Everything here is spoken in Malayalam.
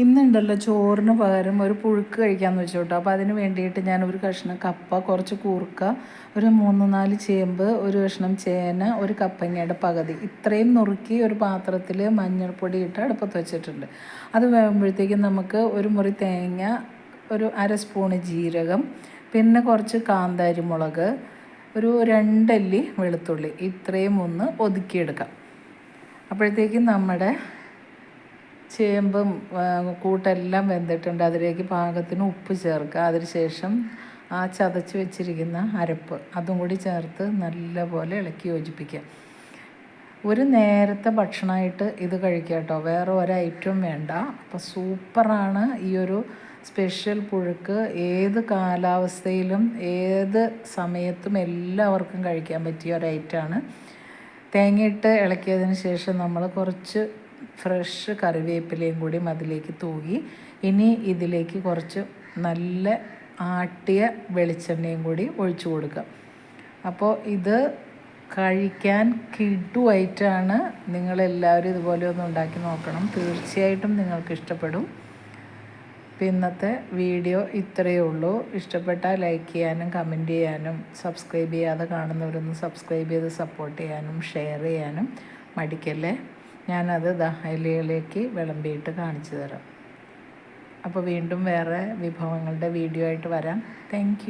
ഇന്നുണ്ടല്ലോ ചോറിന് പകരം ഒരു പുഴുക്ക് കഴിക്കാമെന്ന് വെച്ചു കേട്ടോ അപ്പോൾ അതിന് വേണ്ടിയിട്ട് ഞാൻ ഒരു കഷ്ണം കപ്പ കുറച്ച് കൂർക്ക ഒരു മൂന്ന് നാല് ചേമ്പ് ഒരു കഷ്ണം ചേന ഒരു കപ്പങ്ങയുടെ പകുതി. ഇത്രയും നുറുക്കി ഒരു പാത്രത്തിൽ മഞ്ഞൾപ്പൊടി ഇട്ട് അടുപ്പത്ത് വെച്ചിട്ടുണ്ട്. അത് വേകുമ്പോഴത്തേക്കും നമുക്ക് ഒരു മുറി തേങ്ങ ഒരു അര സ്പൂണ് ജീരകം പിന്നെ കുറച്ച് കാന്താരി മുളക് ഒരു രണ്ടല്ലി വെളുത്തുള്ളി. ഇത്രയും ഒന്ന് ഒതുക്കിയെടുക്കാം. അപ്പോഴത്തേക്കും നമ്മുടെ ചേമ്പും കൂട്ടെല്ലാം വെന്തിട്ടുണ്ട്. അതിലേക്ക് പാകത്തിന് ഉപ്പ് ചേർക്കുക. അതിനുശേഷം ആ ചതച്ച് വെച്ചിരിക്കുന്ന അരപ്പ് അതും കൂടി ചേർത്ത് നല്ലപോലെ ഇളക്കി യോജിപ്പിക്കുക. ഒരു നേരത്തെ ഭക്ഷണമായിട്ട് ഇത് കഴിക്കുക കേട്ടോ. വേറെ ഒരു ഐറ്റം വേണ്ട. അപ്പോൾ സൂപ്പറാണ് ഈ ഒരു സ്പെഷ്യൽ പുഴുക്ക്. ഏത് കാലാവസ്ഥയിലും ഏത് സമയത്തും എല്ലാവർക്കും കഴിക്കാൻ പറ്റിയ ഒരു ഐറ്റമാണ് തേങ്ങയിട്ട് ഇളക്കിയതിന് ശേഷം നമ്മൾ കുറച്ച് ഫ്രഷ് കറിവേപ്പിലയും കൂടി അതിലേക്ക് തൂകി ഇനി ഇതിലേക്ക് കുറച്ച് നല്ല ആട്ടിയ വെളിച്ചെണ്ണയും കൂടി ഒഴിച്ചു കൊടുക്കുക അപ്പോൾ ഇത് കഴിക്കാൻ കിഡുമായിട്ടാണ് നിങ്ങളെല്ലാവരും ഇതുപോലെ ഒന്ന് ഉണ്ടാക്കി നോക്കണം. തീർച്ചയായിട്ടും നിങ്ങൾക്ക് ഇഷ്ടപ്പെടും. അപ്പോൾ ഇന്നത്തെ വീഡിയോ ഇത്രയേ ഉള്ളൂ. ഇഷ്ടപ്പെട്ടാൽ ലൈക്ക് ചെയ്യാനും കമന്റ് ചെയ്യാനും സബ്സ്ക്രൈബ് ചെയ്യാതെ കാണുന്നവരൊന്ന് സബ്സ്ക്രൈബ് ചെയ്ത് സപ്പോർട്ട് ചെയ്യാനും ഷെയർ ചെയ്യാനും മടിക്കല്ലേ? ഞാനത് ദഹലിയിലേക്ക് വിളമ്പിയിട്ട് കാണിച്ചു തരാം. അപ്പോൾ വീണ്ടും വേറെ വിഭവങ്ങളുടെ വീഡിയോ ആയിട്ട് വരാം. താങ്ക്